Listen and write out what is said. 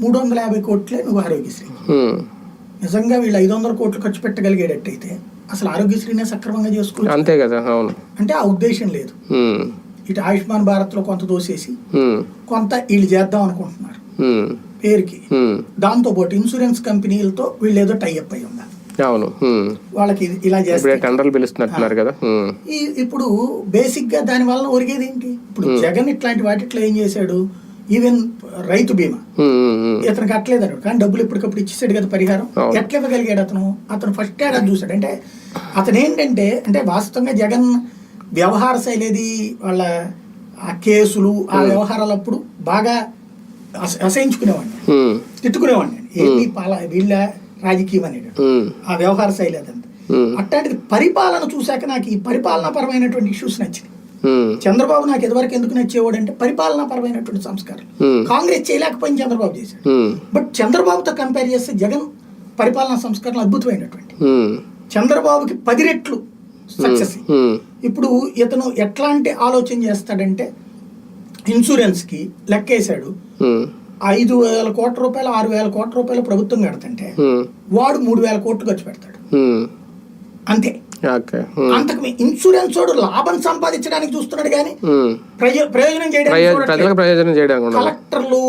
మూడు వందల యాభై కోట్లే నువ్వు ఆరోగ్యశ్రీ. నిజంగా వీళ్ళు ఐదు వందల కోట్లు ఖర్చు పెట్టగలిగేటట్టయితే అసలు ఆరోగ్యశ్రీనే సక్రమంగా చేసుకోవచ్చు. అంతే కదా అవును. అంటే ఆ ఉద్దేశం లేదు. ఇటు ఆయుష్మాన్ భారత్లో కొంత దోసేసి కొంత వీళ్ళు చేద్దాం అనుకుంటున్నారు. పేరుకి. ఉమ్. దాంతోపాటు ఇన్సూరెన్స్ కంపెనీలతో వీళ్ళు ఏదో టైఅప్ అయి ఉన్నారు. అవును. వాళ్ళకి ఇలా ఇప్పుడే చేస్తే టెండర్లు పిలుస్తున్నట్టున్నారు కదా. ఇప్పుడు బేసిక్గా దాని వలన ఒరిగేది ఏంటి ఇప్పుడు జగన్ ఇట్లాంటి వాటిట్లో ఏం చేశాడు? ఈవెన్ రైతు బీమా. ఇతను కట్టలేదు అన్నాడు కానీ డబ్బులు ఇప్పటికప్పుడు ఇచ్చేసాడు కదా పరిహారం. ఎట్లా ఇవ్వగలిగాడు అతను? అతను ఫస్ట్ ఏడాది చూశాడు. అంటే అతను ఏంటంటే అంటే వాస్తవంగా జగన్ వ్యవహార శైలి ఏది వాళ్ళ ఆ కేసులు ఆ వ్యవహారాలప్పుడు బాగా అస- అసహించుకునేవాడిని. తిట్టుకునేవాడిని. ఏంటి పాల వీళ్ళ రాజకీయం అనేది ఆ వ్యవహార శైలి అదంతా. అట్లాంటిది పరిపాలన చూశాక నాకు ఈ పరిపాలనాపరమైనటువంటి ఇష్యూస్ నచ్చింది చంద్రబాబు నాకు ఎదువరకు ఎందుకు నచ్చేవాడు అంటే పరిపాలనాపరమైనటువంటి సంస్కారం ఉమ్, కాంగ్రెస్ చేయలేకపోయింది చంద్రబాబు చేశాడు. బట్ చంద్రబాబుతో కంపేర్ చేస్తే జగన్ పరిపాలనా సంస్కరణ అద్భుతమైనటువంటి. చంద్రబాబుకి పది రెట్లు సక్సెస్ ఇప్పుడు ఇతను ఎట్లాంటి ఆలోచన చేస్తాడంటే ఇన్సూరెన్స్కి లెక్కేశాడు. ఉమ్, ఐదు వేల కోట్ల రూపాయలు ఆరు వేల కోట్ల రూపాయలు ప్రభుత్వం కడుతుంటే వాడు మూడు వేల కోట్లు ఖర్చు పెడతాడు. అంతే. అంతకు మీ- ఇన్సూరెన్స్ వాడు లాభం సంపాదించడానికి చూస్తున్నాడు కానీ ప్రయోజనం చేయడానికి. ప్రజలకు ప్రయోజనం చేయడానికి కలెక్టర్లు